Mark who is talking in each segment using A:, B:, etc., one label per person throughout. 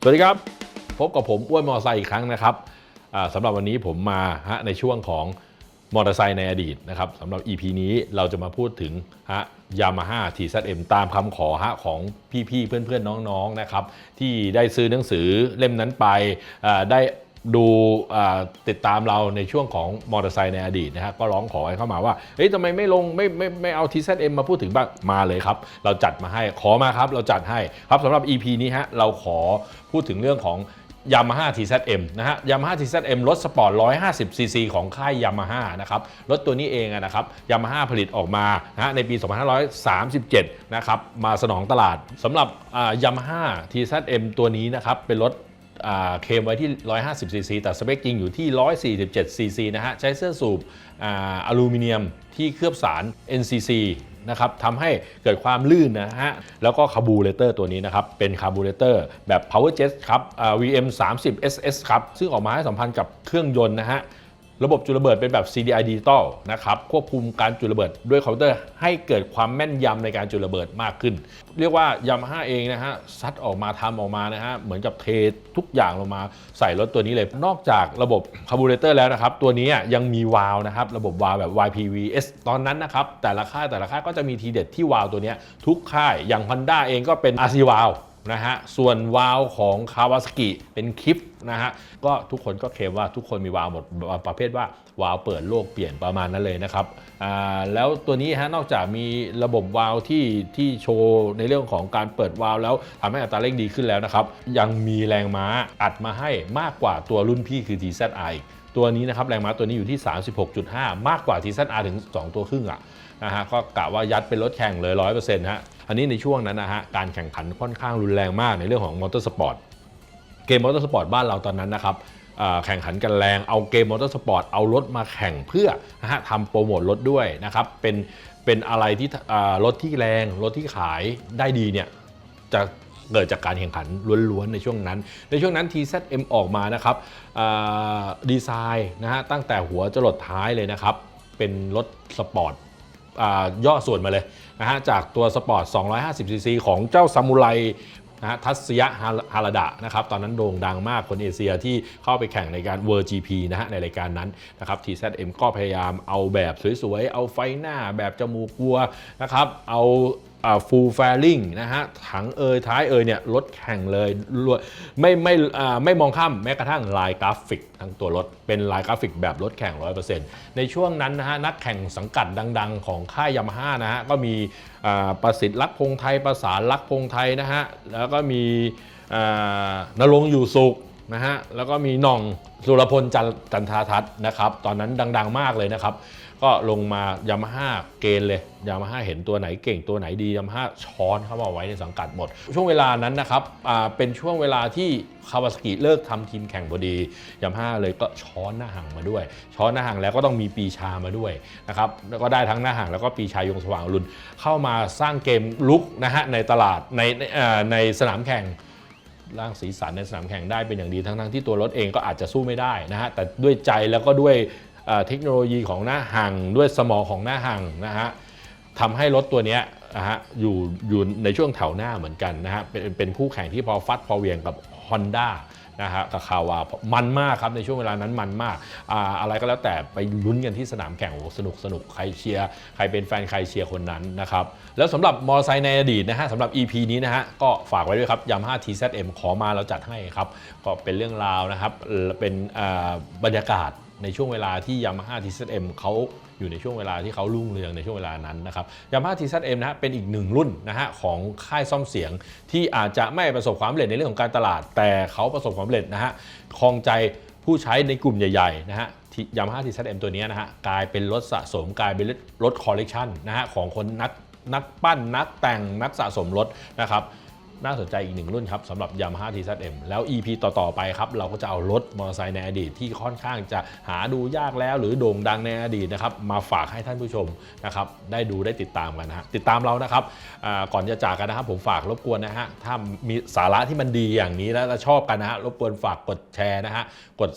A: สวัสดีครับ พบกับผมอ้วนมอเตอร์ไซค์อีกครั้งนะครับสำหรับวันนี้ผมมาฮะในช่วงของมอเตอร์ไซค์ในอดีตนะครับสำหรับ EP นี้เราจะมาพูดถึงฮะยามาฮ่า TZM ตามคำขอฮะของพี่ๆเพื่อนๆน้องๆนะครับที่ได้ซื้อหนังสือเล่มนั้นไปได้ ดูติดตามเราในช่วงของมอเตอร์ไซค์ในอดีตนะฮะก็ร้องขอให้เข้ามาว่าเฮ้ยทำไมไม่ลงไม่ไม่ไม่เอา TZM มาพูดถึงบ้างมาเลยครับ เราจัดมาให้ขอมาครับ เราจัดให้ครับสำหรับ EP นี้ฮะเราขอพูดถึงเรื่องของ Yamaha TZM นะฮะ Yamaha TZM รถสปอร์ต 150cc ของค่าย Yamaha นะครับ รถตัวนี้เองนะครับ Yamaha ผลิตออกมานะฮะในปี 2537 นะครับ มาสนองตลาดสำหรับอ่า Yamaha TZM ตัวนี้นะครับ เป็นรถ เคมไว้ที่ 150cc แต่สเปคจริงอยู่ที่ 147cc นะฮะ ใช้เสื้อสูบออลูมิเนียมที่เคลือบสาร NCC นะครับทำให้เกิดความลื่นนะฮะ แล้วก็คาบูเรเตอร์ตัวนี้นะครับ เป็นคาบูเรเตอร์แบบ Power Jet ครับ VM 30 SS ครับ ซึ่งออกมาให้สัมพันธ์กับเครื่องยนต์นะฮะ ระบบจุลระเบิดเป็นแบบ CDI Digital นะครับควบคุมการจุลระเบิดด้วยคอมพิวเตอร์ให้เกิดความแม่นยำในการจุลระเบิดมากขึ้น เรียกว่ายามาฮ่าเองนะฮะซัดออกมาทำออกมานะฮะเหมือนกับเททุกอย่างลงมาใส่รถตัวนี้เลย นอกจากระบบคาร์บูเรเตอร์แล้วนะครับ ตัวนี้ยังมีวาล์วนะครับ ระบบวาล์วแบบ YPVS ตอนนั้นนะครับ แต่ละค่ายแต่ละค่ายก็จะมีทีเด็ดที่วาล์วตัวนี้ทุกค่ายอย่าง Honda เองก็เป็น RC วาล์ว นะฮะ ส่วนวาล์วของคาวาสกิเป็นคลิปนะฮะ ก็ทุกคนก็เคลมว่าทุกคนมีวาล์วหมดประเภทว่าวาล์วเปิดโลกเปลี่ยนประมาณนั้นเลยนะครับ อ่า แล้วตัวนี้ฮะ นอกจากมีระบบวาล์วที่ที่โชว์ในเรื่องของการเปิดวาล์วแล้วทำให้อัตราเร่งดีขึ้นแล้วนะครับ ยังมีแรงม้าอัดมาให้มากกว่าตัวรุ่นพี่คือ TZR อีก ตัวนี้นะครับแรงม้าตัวนี้อยู่ที่ 36.5 มากกว่า TZR ถึง 2 ตัวครึ่งอะนะฮะก็กะว่ายัดเป็นรถแข่งเลย 100%ฮะอันนี้ในช่วงนั้นนะฮะการแข่งขันค่อนข้างรุนแรงมากในเรื่องของมอเตอร์สปอร์ตเกมมอเตอร์สปอร์ตบ้านเราตอนนั้นนะครับแข่งขันกันแรงเอาเกมมอเตอร์สปอร์ตเอารถมาแข่งเพื่อนะฮะทำโปรโมทรถด้วยนะครับเป็นเป็นอะไรที่รถที่แรงรถที่ขายได้ดีเนี่ยจะ เกิดจากการแข่งขันล้วนๆในช่วงนั้น ในช่วงนั้น TZM ออกมานะครับดีไซน์นะฮะตั้งแต่หัวจรดท้ายเลยนะครับ เป็นรถสปอร์ตย่อส่วนมาเลยนะฮะจากตัวสปอร์ต 250cc ของเจ้าซามูไรนะฮะทัศยะฮาฮาราดะนะครับตอนนั้นโด่งดังมากคนเอเชียที่เข้าไปแข่งในการ World GP นะฮะในรายการนั้นนะครับ TZM ก็พยายามเอาแบบสวยๆ เอาไฟหน้าแบบจมูกวัวนะครับ เอาฟูลแฟริงนะฮะถังเอยท้ายเอยเนี่ยรถแข่งเลยรวดไม่ไม่ไม่มองข้ามแม้กระทั่งลายกราฟิกทั้งตัวรถ เป็นลายกราฟิกแบบรถแข่ง 100%ในช่วงนั้นนะฮะนักแข่งสังกัดดัง ๆ ของค่ายยามาฮ่านะฮะก็มีประสิทธิ์ลักพงไทยประสานลักพงไทยนะฮะแล้วก็มีนรงอยู่สุข นะฮะแล้วก็มีน่องสุรพลจันจันทาทัศน์นะครับตอนนั้นดัง ๆ มากเลยนะครับ ก็ลงมายามาฮ่าเกณฑ์เลยยามาฮ่าเห็นตัวไหนเก่งตัวไหนดียามาฮ่าช้อนเข้ามาไว้ในสังกัดหมด ช่วงเวลานั้นนะครับเป็นช่วงเวลาที่คาวาสกิเลิกทำทีมแข่งพอดียามาฮ่าเลยก็ช้อนหน้าห่างมาด้วย ช้อนหน้าห่างแล้วก็ต้องมีปีชามาด้วยนะครับแล้วก็ได้ทั้งหน้าห่างแล้วก็ปีชายงสว่างอรุณเข้ามาสร้างเกมลุกนะฮะในตลาดในในในสนามแข่ง ร่างสีสันในสนามแข่งได้เป็นอย่างดีทั้งๆที่ตัวรถเองก็อาจจะสู้ไม่ได้นะฮะแต่ด้วยใจแล้วก็ด้วยเทคโนโลยีของหน้าห่างด้วยสมองของหน้าห่างนะฮะทำให้รถตัวนี้ นะฮะอยู่อยู่ในช่วงแถวหน้าเหมือนกันนะฮะเป็นเป็นคู่แข่งที่พอฟัดพอเวียงกับ Honda นะฮะกับคาวามันมากครับในช่วงเวลานั้นมันมากอ่าอะไรก็แล้วแต่ไปลุ้นกันที่สนามแข่งโอ้สนุกสนุกใครเชียร์ใครเป็นแฟนใครเชียร์คนนั้นนะครับแล้วสำหรับมอเตอร์ไซค์ในอดีตนะฮะสำหรับ EP นี้นะฮะก็ฝากไว้ด้วยครับยาม Yamaha TZM ขอมาเราจัดให้ครับ ก็เป็นเรื่องราวนะครับเป็นบรรยากาศ ในช่วงเวลาที่ Yamaha TZM เขาอยู่ในช่วงเวลาที่เขารุ่งเรืองในช่วงเวลานั้นนะครับ Yamaha TZM นะฮะเป็นอีกหนึ่งรุ่นนะฮะของค่ายซ่อมเสียงที่อาจจะไม่ประสบความสำเร็จในเรื่องของการตลาด แต่เขาประสบความสำเร็จนะฮะครองใจผู้ใช้ในกลุ่มใหญ่ๆนะฮะยามาฮ่าทีซเอ็มตัวนี้นะฮะกลายเป็นรถสะสมกลายเป็นรถคอลเลกชันนะฮะของคนนักนักปั้นนักแต่งนักสะสมรถนะครับ น่าสนใจอีกหนึ่งรุ่นครับสำหรับ Yamaha TZM แล้ว EP ต่อ ๆ ไปครับ เราก็จะเอารถมอเตอร์ไซค์ในอดีตที่ค่อนข้างจะหาดูยากแล้ว หรือโด่งดังในอดีตนะครับ มาฝากให้ท่านผู้ชมนะครับ ได้ดูได้ติดตามกันนะฮะติดตามเรานะครับก่อนจะจากกันนะครับ ผมฝากรบกวนนะฮะถ้ามีสาระที่มันดีอย่างนี้แล้วชอบกันนะฮะรบกวนฝากกดแชร์นะฮะกด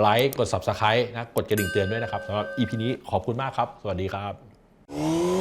A: ไลค์กด Subscribe นะกดกระดิ่งเตือนด้วยนะครับสำหรับ EP นี้ขอบคุณมากครับ สวัสดีครับ